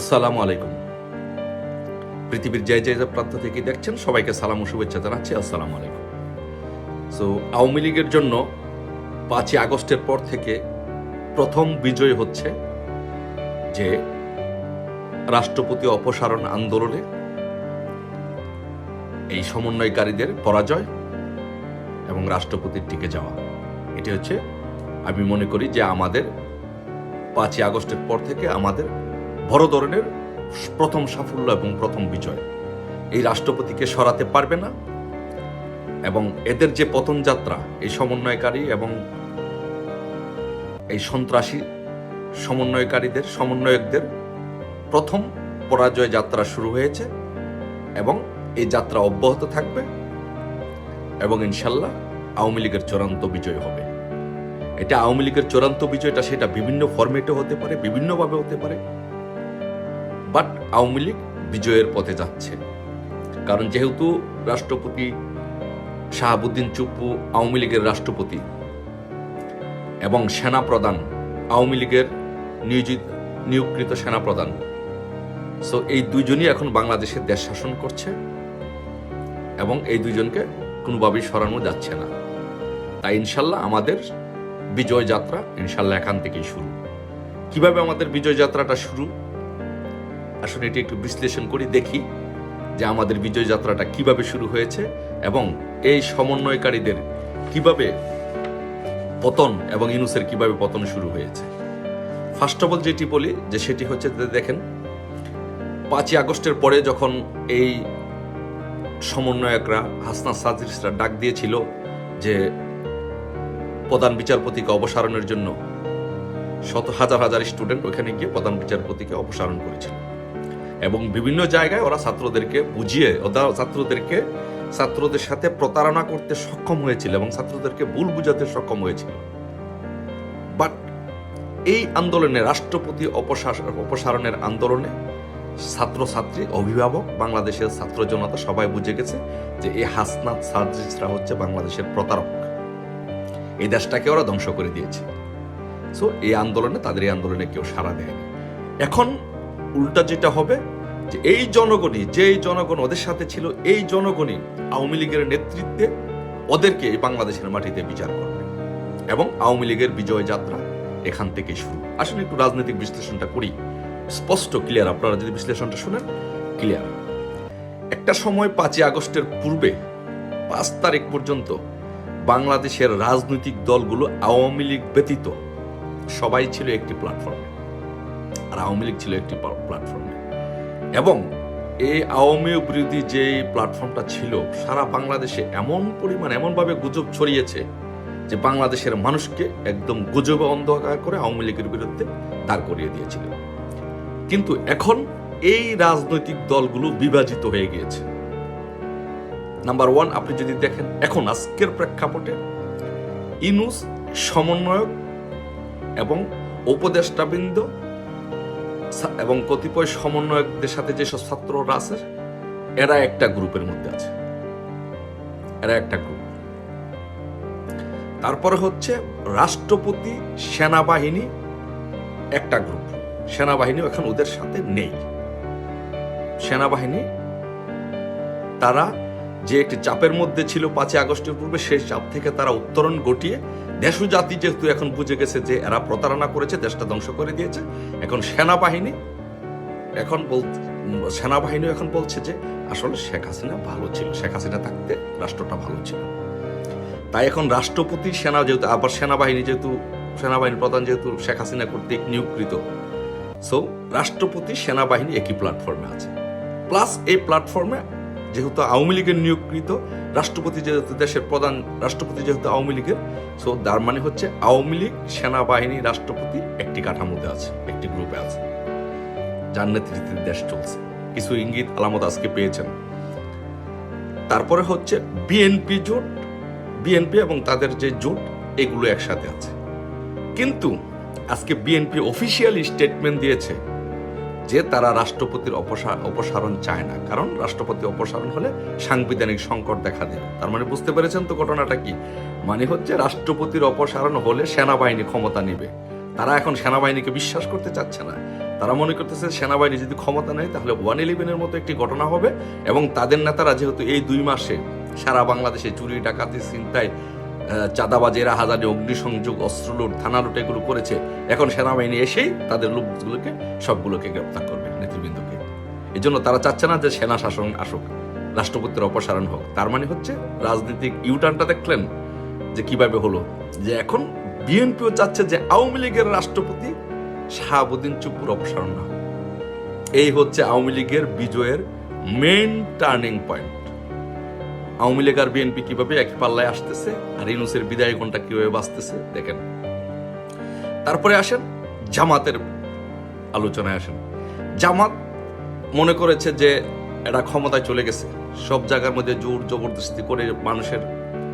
আসসালামু আলাইকুম। পৃথিবীর যে যে যে প্রান্ত থেকে দেখছেন, সবাইকে সালাম ও শুভেচ্ছা জানাচ্ছি। আসসালামু আলাইকুম। সো আওয়ামী লীগের জন্য পাঁচই আগস্টের পর থেকে প্রথম বিজয় হচ্ছে যে রাষ্ট্রপতি অপসারণ আন্দোলনে এই সমন্বয়কারীদের পরাজয় এবং রাষ্ট্রপতির টিকে যাওয়া। এটি হচ্ছে, আমি মনে করি যে আমাদের পাঁচই আগস্টের পর থেকে আমাদের বড় ধরনের প্রথম সাফল্য এবং প্রথম বিজয়। এই রাষ্ট্রপতিকে সরাতে পারবে না এবং এদের যে পতন যাত্রা, এই সমন্বয়কারী এবং এই সন্ত্রাসী সমন্বয়কারীদের, সমন্বয়কদের প্রথম পরাজয় যাত্রা শুরু হয়েছে এবং এই যাত্রা অব্যাহত থাকবে এবং ইনশাল্লাহ আওয়ামী লীগের চূড়ান্ত বিজয় হবে। এটা আওয়ামী লীগের চূড়ান্ত বিজয়টা সেটা বিভিন্ন ফরম্যাটে হতে পারে, বিভিন্নভাবে হতে পারে। বাট আওয়ামী লীগ বিজয়ের পথে যাচ্ছে। কারণ যেহেতু রাষ্ট্রপতি শাহাবুদ্দিন চুপ্পু আওয়ামী লীগের রাষ্ট্রপতি এবং সেনা প্রধান আওয়ামী লীগের নিয়োজিত, নিয়োগকৃত সেনা প্রধান সো এই দুইজনই এখন বাংলাদেশের দেশ শাসন করছে এবং এই দুইজনকে কোনোভাবেই সরানো যাচ্ছে না। তাই ইনশাল্লাহ আমাদের বিজয় যাত্রা ইনশাল্লাহ এখান থেকেই শুরু। কীভাবে আমাদের বিজয় যাত্রাটা শুরু? আসলে এটি একটু বিশ্লেষণ করি, দেখি যে আমাদের বিজয় যাত্রাটা কীভাবে শুরু হয়েছে এবং এই সমন্বয়কারীদের কীভাবে পতন এবং ইনুসের কীভাবে পতন শুরু হয়েছে। ফার্স্ট অফ অল যেটি বলি, যে সেটি হচ্ছে দেখেন, পাঁচই আগস্টের পরে যখন এই সমন্বয়করা হাসনা সাজিসরা ডাক দিয়েছিল যে প্রধান বিচারপতিকে অপসারণের জন্য শত, হাজার হাজার স্টুডেন্ট ওখানে গিয়ে প্রধান বিচারপতিকে অপসারণ করেছিল। এবং বিভিন্ন জায়গায় ওরা ছাত্রদেরকে বুঝিয়ে, ওরা ছাত্রদেরকে, ছাত্রদের সাথে প্রতারণা করতে সক্ষম হয়েছিল এবং ছাত্রদেরকে ভুল বুঝাতে সক্ষম হয়েছিল। বাট এই আন্দোলনে, রাষ্ট্রপতি অপসার অপসারণের আন্দোলনে ছাত্রছাত্রী, অভিভাবক, বাংলাদেশের ছাত্র জনতা সবাই বুঝে গেছে যে এই হাসনাত সাজিসরা হচ্ছে বাংলাদেশের প্রতারক। এই দেশটাকে ওরা ধ্বংস করে দিয়েছে। সো এই আন্দোলনে, তাদের এই আন্দোলনে কেউ সাড়া দেয়নি। এখন উল্টা যেটা হবে যে এই জনগণই, যে জনগণ ওদের সাথে ছিল, এই জনগণই আওয়ামী লীগের নেতৃত্বে ওদেরকে এই বাংলাদেশের মাটিতে বিচার করবে। এবং আওয়ামী লীগের বিজয় যাত্রা এখান থেকে শুরু। আসলে একটু রাজনৈতিক বিশ্লেষণটা করি। স্পষ্ট ক্লিয়ার আপনারা যদি বিশ্লেষণটা শুনেন ক্লিয়ার একটা সময় পাঁচই আগস্টের পূর্বে, পাঁচ তারিখ পর্যন্ত বাংলাদেশের রাজনৈতিক দলগুলো আওয়ামী লীগ ব্যতীত সবাই ছিল একটি প্ল্যাটফর্মে আর আওয়ামী লীগ ছিল একটি প্ল্যাটফর্মে এবং এই আওয়ামী বিরোধী যে প্ল্যাটফর্মটা ছিল, সারা বাংলাদেশে এমন পরিমাণ, এমনভাবে গুজব ছড়িয়েছে যে বাংলাদেশের মানুষকে একদম গুজবে অন্ধকার করে আওয়ামী লীগের বিরুদ্ধে দাঁড় করিয়ে দিয়েছিল। কিন্তু এখন এই রাজনৈতিক দলগুলো বিভাজিত হয়ে গিয়েছে। নাম্বার ওয়ান আপনি যদি দেখেন এখন আজকের প্রেক্ষাপটে ইনুস সমন্বয়ক এবং উপদেষ্টাবৃন্দ এবং কতিপয় সমন্বয়কদের সাথে যেসব ছাত্ররা আছে, এরা একটা গ্রুপের মধ্যে আছে। এরা একটা গ্রুপ। তারপরে হচ্ছে রাষ্ট্রপতি, সেনাবাহিনী, একটা গ্রুপ। সেনাবাহিনী এখন ওদের সাথে নেই। সেনাবাহিনী, তারা যে একটি চাপের মধ্যে ছিল পাঁচই আগস্টের পূর্বে, সেই চাপ থেকে তারা উত্তরণ ঘটিয়ে দেশ জাতি যেহেতু এখন বুঝে গেছে যে এরা প্রতারণা করেছে, দেশটা ধ্বংস করে দিয়েছে। এখন সেনাবাহিনী, এখন বল সেনাবাহিনী এখন বলছে যে আসলে শেখ হাসিনা ভালো ছিল, শেখ হাসিনা থাকতে রাষ্ট্রটা ভালো ছিল। তাই এখন রাষ্ট্রপতি সেনা যেহেতু, আবার সেনাবাহিনী যেহেতু সেনাবাহিনীর প্রধান যেহেতু শেখ হাসিনা কর্তৃক নিয়োগকৃত। সো রাষ্ট্রপতি সেনাবাহিনী একই প্ল্যাটফর্মে আছে। প্লাস এই প্ল্যাটফর্মে যেহেতু আওয়ামী লীগের নিয়োগকৃত, রাষ্ট্রপতি যেহেতু দেশের প্রধান, রাষ্ট্রপতি যেহেতু আওয়ামী লীগের সো তার মানে হচ্ছে আওয়ামী লীগ সেনাবাহিনী রাষ্ট্রপতি একটি কাঠামোতে আছে, একটি গ্রুপে আছে। যার নেতৃত্বে দেশ চলছে। কিছু ইঙ্গিত আলামত আজকে পেয়েছেন। তারপরে হচ্ছে বিএনপি জোট, বিএনপি এবং তাদের যে জোট, এগুলো একসাথে আছে। কিন্তু আজকে বিএনপি অফিসিয়ালি স্টেটমেন্ট দিয়েছে যে তারা রাষ্ট্রপতির অপসারণ চায় না। কারণ রাষ্ট্রপতি অপসারণ হলে সাংবিধানিক সংকট দেখা দেবে। তার মানে বুঝতে পেরেছেন তো ঘটনাটা কি? মানে হচ্ছে রাষ্ট্রপতির অপসারণ হলে সেনাবাহিনী ক্ষমতা নেবে। তারা এখন সেনাবাহিনীকে বিশ্বাস করতে চাচ্ছে না। তারা মনে করতেছে সেনাবাহিনী যদি ক্ষমতা নেয় তাহলে ওয়ান ইলেভেনের মতো একটি ঘটনা হবে এবং তাদের নেতারা যেহেতু এই দুই মাসে সারা বাংলাদেশে চুরি, ডাকাতি চিন্তায় চাঁদাবাজেরা হাজারে অগ্নিসংযোগ, অস্ত্র লুট, থানা লুট এগুলো করেছে, এখন সেনাবাহিনী এসেই তাদের লোকগুলোকে সবগুলোকে গ্রেপ্তার করবে নেতৃবৃন্দকে। এই জন্য তারা চাচ্ছে না যে সেনা শাসন আসুক, রাষ্ট্রপতির অপসারণ হোক। তার মানে হচ্ছে রাজনীতিক ইউটার্নটা দেখলেন যে কীভাবে হলো? যে এখন বিএনপিও চাচ্ছে যে আওয়ামী লীগের রাষ্ট্রপতি শাহাবুদ্দিন চুপুর অপসারণ না এই হচ্ছে আওয়ামী লীগের বিজয়ের main turning point Awami League আর বিএনপি কীভাবে এক পাল্লায় আসতেছে আর ইনুসের বিদায় ঘণ্টা কীভাবে বাঁচতেছে, দেখেন। তারপরে আসেন জামাতের আলোচনায় আসেন। জামাত মনে করেছে যে এরা ক্ষমতায় চলে গেছে। সব জায়গার মধ্যে জোর জবরদস্তি করে মানুষের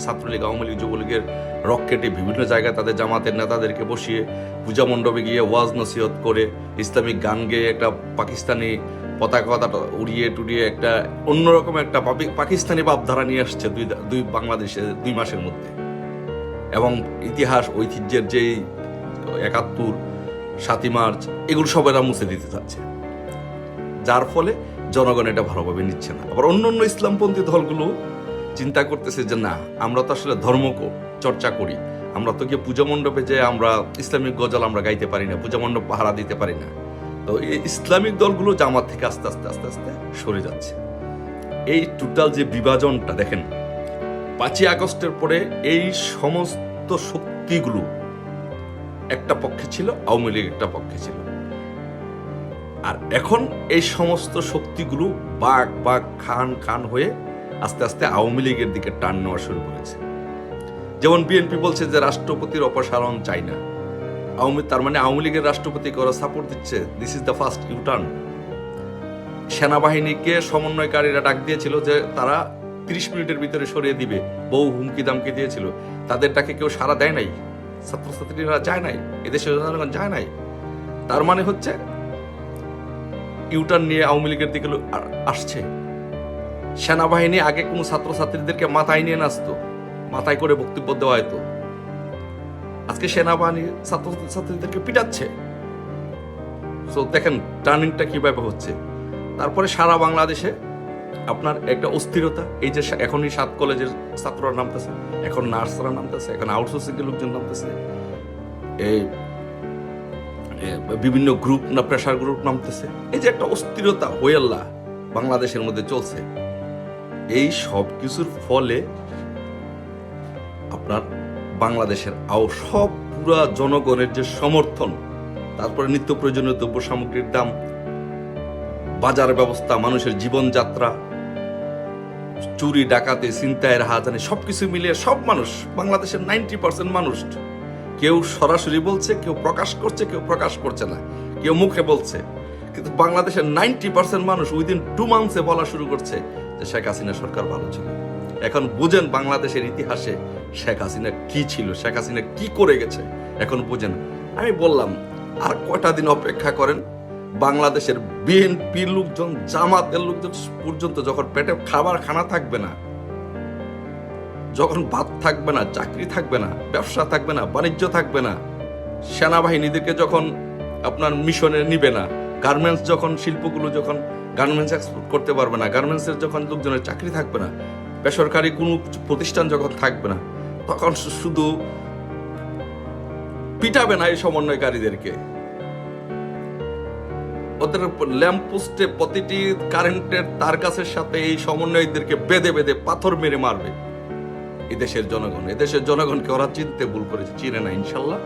ছাত্রলীগ, আওয়ামী লীগ, যুবলীগের রকেটে বিভিন্ন জায়গায় তাদের জামাতের নেতাদেরকে বসিয়ে পূজা মণ্ডপে গিয়ে ওয়াজ নসিহত করে ইসলামিক গান গেয়ে একটা পাকিস্তানি পতাকা উড়িয়ে টুড়িয়ে একটা অন্যরকম একটা পাকিস্তানি ভাবধারা নিয়ে আসছে দুই দুই বাংলাদেশে, দুই মাসের মধ্যে। এবং ইতিহাস, ঐতিহ্যের যেই একাত্তর, সাতই মার্চ, এগুলো সব এরা মুছে দিতে চাচ্ছে। যার ফলে জনগণ এটা ভালোভাবে নিচ্ছে না। আবার অন্য অন্য ইসলামপন্থী দলগুলো চিন্তা করতেছে যে না, আমরা তো আসলে ধর্ম চর্চা করি। আমরা তো গিয়ে পূজা মণ্ডপে যে আমরা ইসলামিক গজল আমরা গাইতে পারি না, পূজা মণ্ডপ পাহারা দিতে পারি না। তো এই ইসলামিক দলগুলো জামাত থেকে আস্তে আস্তে আস্তে আস্তে সরে যাচ্ছে। এই টোটাল যে বিভাজনটা দেখেন, পাঁচই আগস্টের পরে এই সমস্ত শক্তিগুলো একটা পক্ষে ছিল, আওয়ামী লীগ একটা পক্ষে ছিল। আর এখন এই সমস্ত শক্তিগুলো বাঘ বাঘ, খান খান হয়ে আস্তে আস্তে আওয়ামী লীগের দিকে টান নেওয়া শুরু করেছে। যেমন বিএনপি বলছে যে রাষ্ট্রপতির অপসারণ চাই না। আওয়ামী তার মানে আওয়ামী লীগের রাষ্ট্রপতিকে ওরা সাপোর্ট দিচ্ছে? This is the first U turn সেনাবাহিনীকে সমন্বয়কারীরা ডাক দিয়েছিল যে তারা তিরিশ মিনিটের ভিতরে সরিয়ে দিবে। বহু হুমকি দামকি দিয়েছিল। তাদের ডাকে কেউ সাড়া দেয় নাই? ছাত্রছাত্রীরা যায় নাই? এদেশের জনগণ যায় নাই? তার মানে হচ্ছে ইউটার্ন নিয়ে আওয়ামী লীগের দিকে আসছে। সেনাবাহিনী আগে কোনো ছাত্রছাত্রীদেরকে মাথায় নিয়ে নাচতো, মাথায় করে বক্তব্য দেওয়া হয়তো আজকে সেনাবাহিনী ছাত্রছাত্রীদেরকে পিটাচ্ছে। তো দেখেন টার্নিংটা কীভাবে হচ্ছে। তারপরে সারা বাংলাদেশে আপনার একটা অস্থিরতা, এই যে এখনই সাত কলেজের ছাত্ররা নামতেছে, এখন নার্সরা নামতেছে, এখন আউটসোর্সিং এর লোকজন নামতেছে। এই বিভিন্ন গ্রুপ না প্রেশার গ্রুপ নামতেছে। এই যে একটা অস্থিরতা হইয়াল্লা বাংলাদেশের মধ্যে চলছে। এই সব কিছুর ফলে আপনার বাংলাদেশের আও সব পুরা জনগণের যে সমর্থন, তারপরে নিত্য প্রয়োজনীয় দ্রব্য সামগ্রীর দাম, বাজার ব্যবস্থা, মানুষের জীবনযাত্রা, চুরি, ডাকাতি, ছিনতাইয়ের হাজানি, সবকিছু মিলিয়ে সব মানুষ, বাংলাদেশের নাইনটি পার্সেন্ট মানুষ, কেউ সরাসরি বলছে, কেউ প্রকাশ করছে, কেউ প্রকাশ করছে না, কেউ মুখে বলছে। কিন্তু বাংলাদেশের নাইনটি পার্সেন্ট মানুষ উইদিন টু মান্থসে বলা শুরু করছে শেখ হাসিনা সরকার ভালো ছিল। এখন বুঝেন বাংলাদেশের ইতিহাসে শেখ হাসিনা কি ছিল, শেখ হাসিনা কি করে গেছে, এখন বুঝেন। আমি বললাম, আর কয়টা দিন অপেক্ষা করেন? বাংলাদেশের বিএনপির লোকজন, জামাতের লোকজন পর্যন্ত যখন পেটে খাবার খানা থাকবে না, যখন ভাত থাকবে না, চাকরি থাকবে না, ব্যবসা থাকবে না, বাণিজ্য থাকবে না, সেনাবাহিনীদেরকে যখন আপনার মিশনে নিবে না গার্মেন্টস যখন, শিল্পগুলো যখন গার্মেন্টস এক্সপোর্ট করতে পারবে না। গার্মেন্টসের যখন লোকজনের চাকরি থাকবে না, বেসরকারি কোনো প্রতিষ্ঠান যখন থাকবে না, তখন শুধু পিটাবে না এই সমন্বয়কারীদেরকে। ওদের ল্যাম্প পোস্টে প্রতিটি কারেন্টের তার গাছের সাথে এই সমন্বয়ীদেরকে বেঁধে বেঁধে পাথর মেরে মারবে। এদেশের জনগণ, এদেশের জনগণকে ওরা চিনতে ভুল করেছে, চিনে না ইনশাল্লাহ।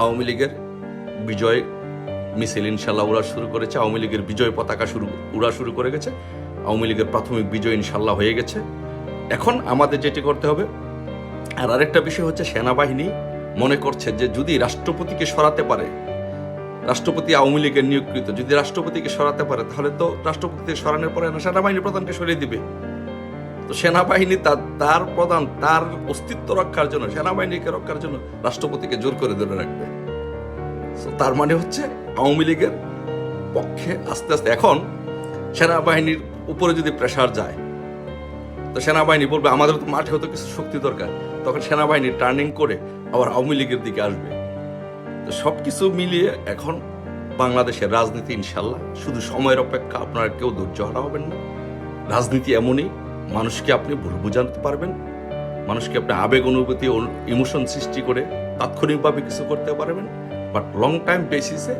আওয়ামী লীগের বিজয় মিছিল ইনশাল্লাহ উড়া শুরু করেছে। আওয়ামী লীগের বিজয় পতাকা শুরু, উড়া শুরু করে গেছে। আওয়ামী লীগের প্রাথমিক বিজয় ইনশাল্লাহ হয়ে গেছে। এখন আমাদের যেটি করতে হবে, আর আরেকটা বিষয় হচ্ছে সেনাবাহিনী মনে করছে যে যদি রাষ্ট্রপতিকে সরাতে পারে, রাষ্ট্রপতি আওয়ামী লীগের নিয়োগকৃত, যদি রাষ্ট্রপতিকে সরাতে পারে, তাহলে তো রাষ্ট্রপতিকে সরানোর পরে সেনাবাহিনী প্রধানকে সরিয়ে দিবে। তো সেনাবাহিনী তার তার প্রধান, তার অস্তিত্ব রক্ষার জন্য, সেনাবাহিনীকে রক্ষার জন্য রাষ্ট্রপতিকে জোর করে ধরে রাখবে। তার মানে হচ্ছে আওয়ামী লীগের পক্ষে আস্তে আস্তে, এখন সেনাবাহিনীর উপরে যদি প্রেশার যায়, তো সেনাবাহিনী বলবে, আমাদের তো মাঠেও তো কিছু শক্তি দরকার। তখন সেনাবাহিনী টার্নিং করে আবার আওয়ামী লীগের দিকে আসবে। তো সব কিছু মিলিয়ে এখন বাংলাদেশের রাজনীতি ইনশাল্লাহ শুধু সময়ের অপেক্ষা আপনারা কেউ ধৈর্য হারা হবেন না। রাজনীতি এমনই, মানুষকে আপনি ভুল বুঝাতে পারবেন, মানুষকে আপনি আবেগ, অনুভূতি, ইমোশন সৃষ্টি করে তাৎক্ষণিকভাবে কিছু করতে পারবেন। বাট লং টাইম বেসিসে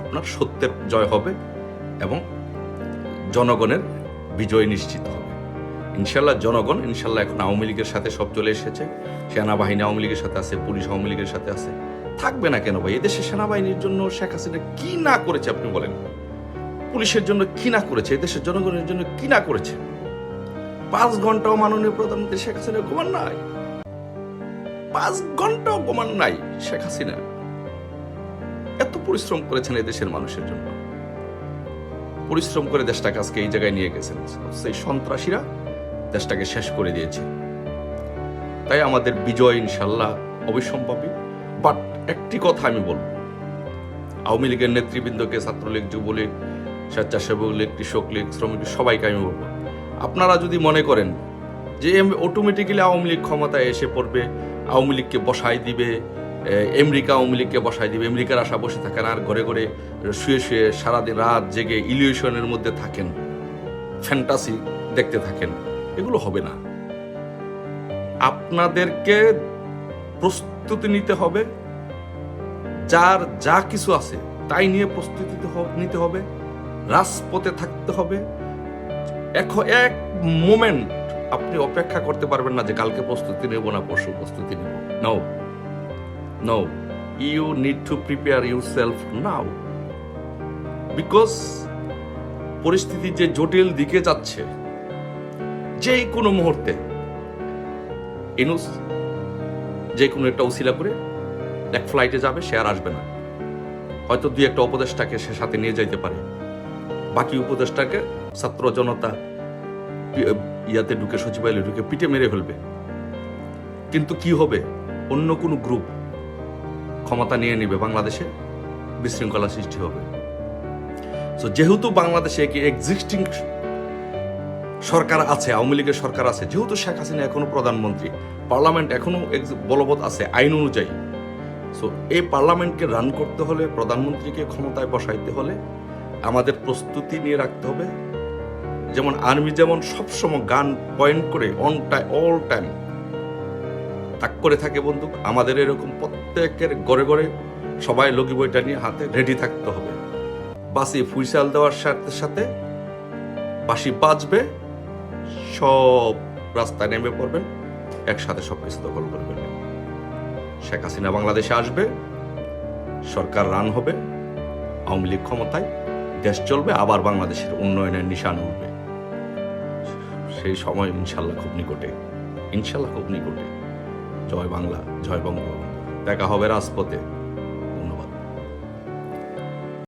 আপনার সত্যের জয় হবে এবং জনগণের বিজয় নিশ্চিত হবে। ইনশাল্লাহ জনগণ ইনশাল্লাহ এখন আওয়ামী লীগের সাথে সব চলে এসেছে। সেনাবাহিনী আওয়ামী লীগের সাথে আছে, পুলিশ আওয়ামী লীগের সাথে আছে। থাকবে না কেন ভাই? এদেশের সেনাবাহিনীর জন্য শেখ হাসিনা কি না করেছে আপনি বলেন? পুলিশের জন্য কি না করেছে? এদেশের জনগণের জন্য কি না করেছে? পাঁচ ঘন্টাও মাননীয় প্রধানমন্ত্রী শেখ হাসিনা ঘুমান নাই। পাঁচ ঘন্টাও ঘুমান নাই শেখ হাসিনা। এত পরিশ্রম করেছেন এদেশের মানুষের জন্য। পরিশ্রম করে দেশটাকে আজকে এই জায়গায় নিয়ে গেছেন। সেই সন্ত্রাসীরা দেশটাকে শেষ করে দিয়েছে। তাই আমাদের বিজয় ইনশাল্লাহ অবিসম্ভাবী। বাট একটি কথা আমি বলব। আওয়ামী লীগের নেতৃবৃন্দকে, ছাত্রলীগ, যুবলীগ স্বেচ্ছাসেবক লীগ কৃষক লীগ শ্রমিক, সবাইকে আমি বলব, আপনারা যদি মনে করেন যে অটোমেটিক্যালি আওয়ামী লীগ ক্ষমতায় এসে পড়বে, আওয়ামী লীগকে বসাই দিবে আমেরিকা আওয়ামী লীগকে বসাই দিবে। আমেরিকার আশা বসে থাকেন আর ঘরে ঘরে শুয়ে শুয়ে সারাদিন রাত জেগে ইলিউশনের মধ্যে থাকেন, ফ্যান্টাসি দেখতে থাকেন। এগুলো হবে না। আপনাদেরকে প্রস্তুতি নিতে হবে। যার যা কিছু আছে তাই নিয়ে প্রস্তুতি নিতে হবে। রাজপথে থাকতে হবে। এখন এক মোমেন্ট আপনি অপেক্ষা করতে পারবেন না যে কালকে প্রস্তুতি নেব না পরশু প্রস্তুতি নেব। No you need to prepare yourself now because পরিস্থিতি যে জটিল দিকে যাচ্ছে যে কোনো মুহূর্তে, ইনুস যে কোনো একটা উসিলা করে এক ফ্লাইটে যাবে, সে আর আসবে না। হয়তো দুই একটা উপদেশটাকে সে সাথে নিয়ে যাইতে পারে। বাকি উপদেশটাকে ছাত্র জনতা ইয়াতে ঢুকে সচিবালয়ে ঢুকে পিঠে মেরে ফেলবে। কিন্তু কি হবে? অন্য কোনো গ্রুপ ক্ষমতা নিয়ে নেবে বাংলাদেশে, বিশৃঙ্খলা সৃষ্টি হবে। তো যেহেতু বাংলাদেশে কি এক্সিস্টিং সরকার আছে, আওয়ামী লীগের সরকার আছে, যেহেতু শেখ হাসিনা এখনও প্রধানমন্ত্রী, পার্লামেন্ট এখনও বলবৎ আছে, আইন অনুযায়ী। সো এই পার্লামেন্টকে রান করতে হলে, প্রধানমন্ত্রীকে ক্ষমতায় বসাইতে হলে আমাদের প্রস্তুতি নিয়ে রাখতে হবে। যেমন আর্মি যেমন সবসময় গান পয়েন্ট করে অন টাইম অল টাইম তাক করে থাকে বন্দুক, আমাদের এরকম প্রত্যেকের গড়ে ঘরে সবাই লগি বইটা নিয়ে হাতে রেডি থাকতে হবে। বাসি ফুইসাল দেওয়ার সাথে সাথে বাসি বাজবে, সব রাস্তায় নেমে পড়বেন, একসাথে সব কিছু দখল করে ফেলবেন। শেখ হাসিনা বাংলাদেশে আসবে, সরকার রান হবে, আওয়ামী লীগ ক্ষমতায়, দেশ চলবে, আবার বাংলাদেশের উন্নয়নের নিশান উঠবে। সেই সময় ইনশাল্লাহ খুব নিকটে, ইনশাল্লাহ খুব নিকটে। জয় বাংলা, জয় বঙ্গবন্ধু। দেখা হবে রাজপথে।